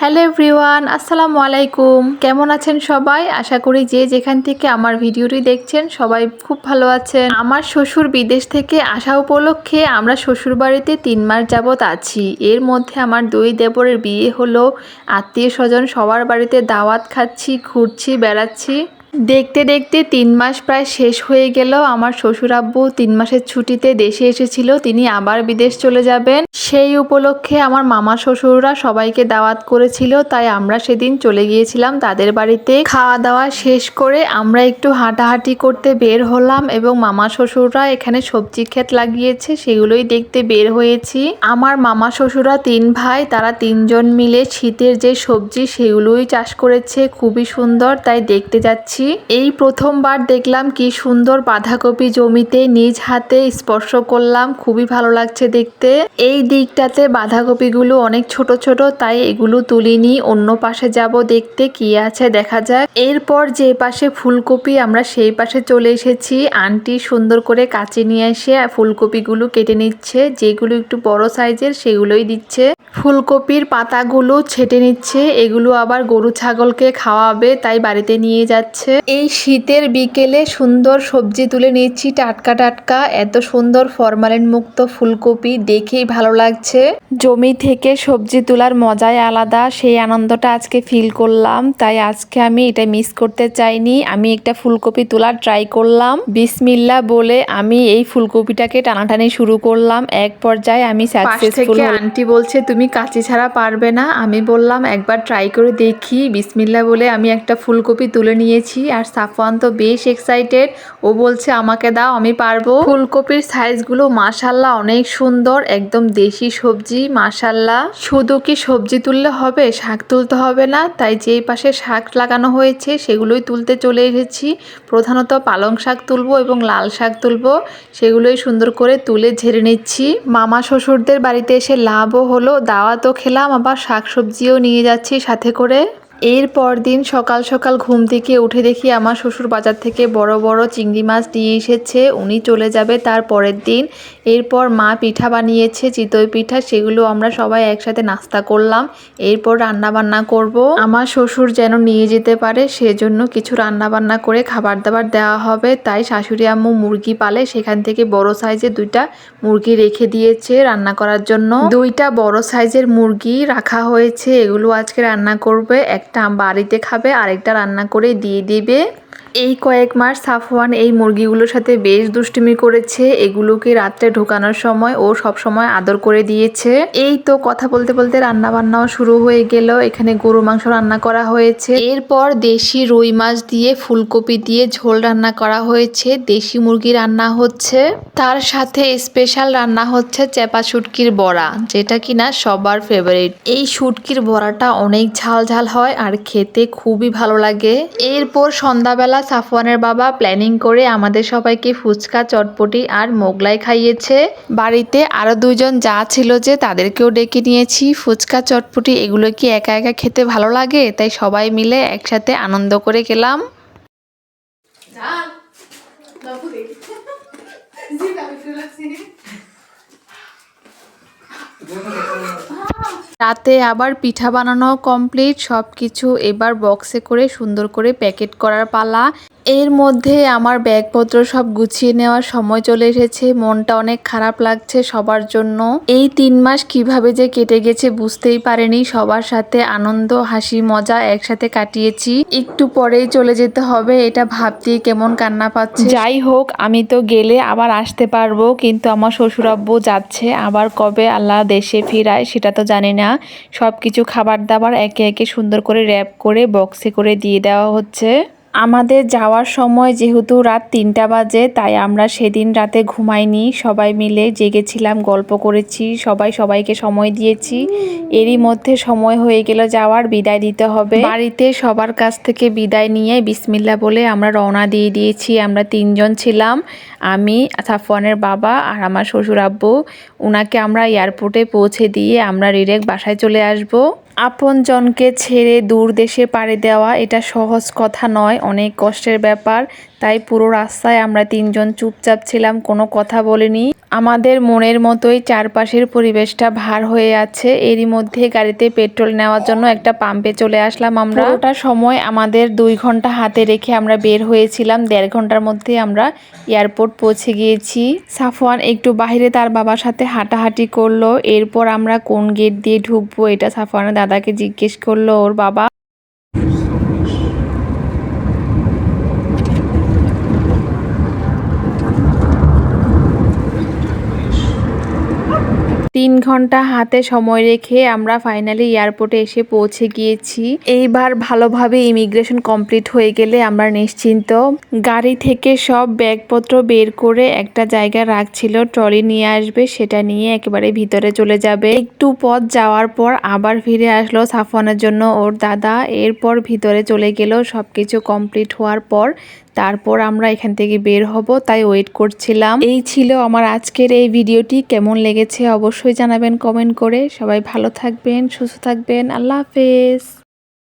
Hello everyone, আসসালামু আলাইকুম। কেমন আছেন সবাই? আশা করি যে যেখান থেকে আমার ভিডিওটি দেখছেন, সবাই খুব ভালো আছেন। আমার শ্বশুর বিদেশ থেকে আসা উপলক্ষে আমরা শ্বশুর বাড়িতে তিন মাস যাবৎ আছি। এর মধ্যে আমার দুই দেবরের বিয়ে হলো। আত্মীয় স্বজন সবার বাড়িতে দাওয়াত খাচ্ছি, ঘুরছি, বেড়াচ্ছি। দেখতে দেখতে তিন মাস প্রায় শেষ হয়ে গেল। আমার শ্বশুর আব্বু তিন মাসের ছুটিতে দেশে এসেছিল, তিনি আবার বিদেশ চলে যাবেন। সেই উপলক্ষে আমার মামা শ্বশুররা সবাইকে দাওয়াত করেছিল, তাই আমরা সেদিন চলে গিয়েছিলাম তাদের বাড়িতে। খাওয়া দাওয়া শেষ করে আমরা একটু হাঁটাহাঁটি করতে বের হলাম এবং মামা শ্বশুররা এখানে সবজি ক্ষেত লাগিয়েছে, সেগুলোই দেখতে বের হয়েছি। আমার মামা শ্বশুররা তিন ভাই, তারা তিনজন মিলে শীতের যে সবজি, সেগুলোই চাষ করেছে। খুবই সুন্দর, তাই দেখতে যাচ্ছি। এই প্রথমবার দেখলাম কি সুন্দর বাঁধাকপি জমিতে নিজ হাতে স্পর্শ করলাম, খুবই ভালো লাগছে দেখতে। এই দিকটাতে বাঁধাকপিগুলো অনেক ছোট ছোট, তাই এগুলো তুলিনি, অন্য পাশে যাব দেখতে, কি আছে দেখা যাক। এরপর যে পাশে ফুলকপি, আমরা সেই পাশে চলে এসেছি। আন্টি সুন্দর করে কাচি নিয়ে এসে ফুলকপিগুলো কেটে নিচ্ছে, যেগুলো একটু বড় সাইজের সেগুলোই দিচ্ছে। ফুলকপির পাতাগুলো ছেটে নিচ্ছে, এগুলো আবার গরু ছাগলকে খাওয়াবে, তাই বাড়িতে নিয়ে যাচ্ছে। এই শীতের বিকেলে সুন্দর সবজি তুলে নিচ্ছি টাটকা টাটকা। এত সুন্দর ফরমালিন মুক্ত ফুলকপি দেখেই ভালো লাগছে। জমি থেকে সবজি তোলার মজাই আলাদা। সেই আনন্দটা আজকে ফিল করলাম। তাই আজকে আমি এটা মিস করতে চাইনি। আমি একটা ফুলকপি তোলার ট্রাই করলাম। বিসমিল্লা বলে আমি এই ফুলকপিটাকে টানাটানি শুরু করলাম। এক পর্যায়ে আমি সাকসেসফুল আন্টি বলছে তুমি কাঁচি ছাড়া পারবে না। আমি বললাম একবার ট্রাই করে দেখি। বিসমিল্লা বলে আমি একটা ফুলকপি তুলে নিয়েছি। আর সাফওয়ান তো বেশ এক্সাইটেড ও বলছে, আমাকে দাও, আমি পারব। ফুলকপির সাইজগুলো মাশাল্লাহ অনেক সুন্দর, একদম দেশি সবজি মাশাল্লাহ শুধু কি সবজি তুললে হবে? শাক তুলতে হবে না। তাই যেই পাশে শাক লাগানো হয়েছে, সেগুলোই তুলতে চলে এসেছি। প্রধানত পালং শাক তুলবো এবং লাল শাক তুলবো। সেগুলোই সুন্দর করে তুলে ঝেড়ে নিচ্ছি। মামা শ্বশুরদের বাড়িতে এসে লাভও হলো। দাওয়াতও খেলাম, আবার শাক সবজিও নিয়ে যাচ্ছি সাথে করে। এরপর দিন সকাল সকাল ঘুম থেকে উঠে দেখি আমার শ্বশুর বাজার থেকে বড় বড় চিংড়ি মাছ নিয়ে এসেছে। উনি চলে যাবে তার পরের দিন। এরপর মা পিঠা বানিয়েছে, চিতই পিঠা, সেগুলো আমরা সবাই একসাথে নাস্তা করলাম। এরপর রান্না বান্না করব। আমার শ্বশুর যেন নিয়ে যেতে পারে, সেজন্য কিছু রান্না বান্না করে খাবার দাবার দেওয়া হবে। তাই শাশুড়ি আম্মু মুরগি পালে সেখান থেকে বড় সাইজের দুইটা মুরগি রেখে দিয়েছে রান্না করার জন্য। দুইটা বড় সাইজের মুরগি রাখা হয়েছে, এগুলো আজকে রান্না করবে। একটা বাড়িতে খাবে আরেকটা রান্না করে দিয়ে দিবে। এই কয়েক মাস সাফওয়ান এই মুরগিগুলোর সাথে বেশ দুষ্টুমি করেছে, এগুলোকে রাত্রে ঢোকানোর সময় ও সব সময় আদর করে দিয়েছে। এই তো কথা বলতে বলতে রান্না বান্নাও শুরু হয়ে গেল, এখানে গরু মাংস রান্না করা হয়েছে। এরপর দেশি রুই মাছ দিয়ে ফুলকপি দিয়ে ঝোল রান্না করা হয়েছে, দেশি মুরগি রান্না হচ্ছে। তার সাথে স্পেশাল রান্না হচ্ছে চেপা শুটকির বড়া, যেটা কিনা সবার ফেভারিট এই শুটকির বড়াটা অনেক ঝাল ঝাল হয় আর খেতে খুবই ভালো লাগে। এরপর সন্ধ্যাবেলা সাফওয়ানের বাবা প্ল্যানিং করে আমাদের সবাইকে ফুচকা, চটপটি আর মোগলাই খাইয়েছে। বাড়িতে আরও দুজন যা ছিল যে তাদেরকেও ডেকে নিয়েছি। ফুচকা, চটপটি এগুলো কি একা একা খেতে ভালো লাগে? তাই সবাই মিলে একসাথে আনন্দ করে গেলাম। রাতে আবার পিঠা বানানো কমপ্লিট সব কিছু এবার বক্সে করে সুন্দর করে প্যাকেট করার পালা। এর মধ্যে আমার ব্যাগপত্র সব গুছিয়ে নেওয়ার সময় চলে এসেছে। মনটা অনেক খারাপ লাগছে সবার জন্য। এই তিন মাস কীভাবে যে কেটে গেছে বুঝতেই পারেনি। সবার সাথে আনন্দ, হাসি, মজা একসাথে কাটিয়েছি। একটু পরেই চলে যেতে হবে। এটা ভাবতেই কেমন কান্না পাচ্ছে। যাই হোক, আমি তো গেলে আবার আসতে পারব, কিন্তু আমার শ্বশুরাব্বু যাচ্ছে। আবার কবে আল্লাহ দেশে ফিরায় সেটা তো জানি না। সব কিছু খাবার দাবার একে একে সুন্দর করে র্যাপ করে বক্সে করে দিয়ে দেওয়া হচ্ছে। আমাদের যাওয়ার সময় যেহেতু রাত তিনটা বাজে, তাই আমরা সেদিন রাতে ঘুমাইনি। সবাই মিলে জেগেছিলাম, গল্প করেছি, সবাই সবাইকে সময় দিয়েছি। এরই মধ্যে সময় হয়ে গেল যাওয়ার, বিদায় দিতে হবে। বাড়িতে সবার কাছ থেকে বিদায় নিয়ে বিসমিল্লা বলে আমরা রওনা দিয়ে দিয়েছি। আমরা তিনজন ছিলাম, আমি, সাফওয়ানের বাবা আর আমার শ্বশুর আব্বু। ওনাকে আমরা এয়ারপোর্টে পৌঁছে দিয়ে আমরা ডিরেক্ট বাসায় চলে আসব। আপনজনকে ছেড়ে দূর দেশে পাড়ি দেওয়া, এটা সহজ কথা নয়, অনেক কষ্টের ব্যাপার। তাই পুরো রাস্তায় আমরা তিনজন চুপচাপ ছিলাম, কোনো কথা বলিনি। আমাদের মনের মতোই চারপাশের পরিবেশটা ভার হয়ে আছে। এরই মধ্যে গাড়িতে পেট্রোল নেওয়ার জন্য একটা পাম্পে চলে আসলাম আমরা। ওটা সময় আমাদের দুই ঘণ্টা হাতে রেখে আমরা বের হয়েছিলাম। দেড় ঘণ্টার মধ্যে আমরা এয়ারপোর্ট পৌঁছে গিয়েছি। সাফওয়ান একটু বাইরে তার বাবার সাথে হাঁটাহাঁটি করল। এরপর আমরা কোন গেট দিয়ে ঢুকবো এটা সাফওয়ানের দাদাকে জিজ্ঞেস করল ওর বাবা। তিন ঘণ্টা হাতে সময় রেখে আমরা ফাইনালি এয়ারপোর্টে এসে পৌঁছে গিয়েছি। এইবার ভালোভাবে ইমিগ্রেশন কমপ্লিট হয়ে গেলে আমরা নিশ্চিন্ত। গাড়ি থেকে সব ব্যাগপত্র বের করে একটা জায়গা রাখছিল ট্রলি নিয়ে আসবে, সেটা নিয়ে একেবারে ভিতরে চলে যাবে। একটু পথ যাওয়ার পর আবার ফিরে আসলো সাফওয়ানের জন্য ওর দাদা। এরপর ভিতরে চলে গেল, সবকিছু কমপ্লিট হওয়ার পর তারপর আমরা এখান থেকে বের হব, তাই ওয়েট করছিলাম। এই ছিল আমার আজকের এই ভিডিওটি। কেমন লেগেছে অবশ্যই জানাবেন কমেন্ট করে। সবাই ভালো থাকবেন, সুস্থ থাকবেন। আল্লাহ হাফেজ।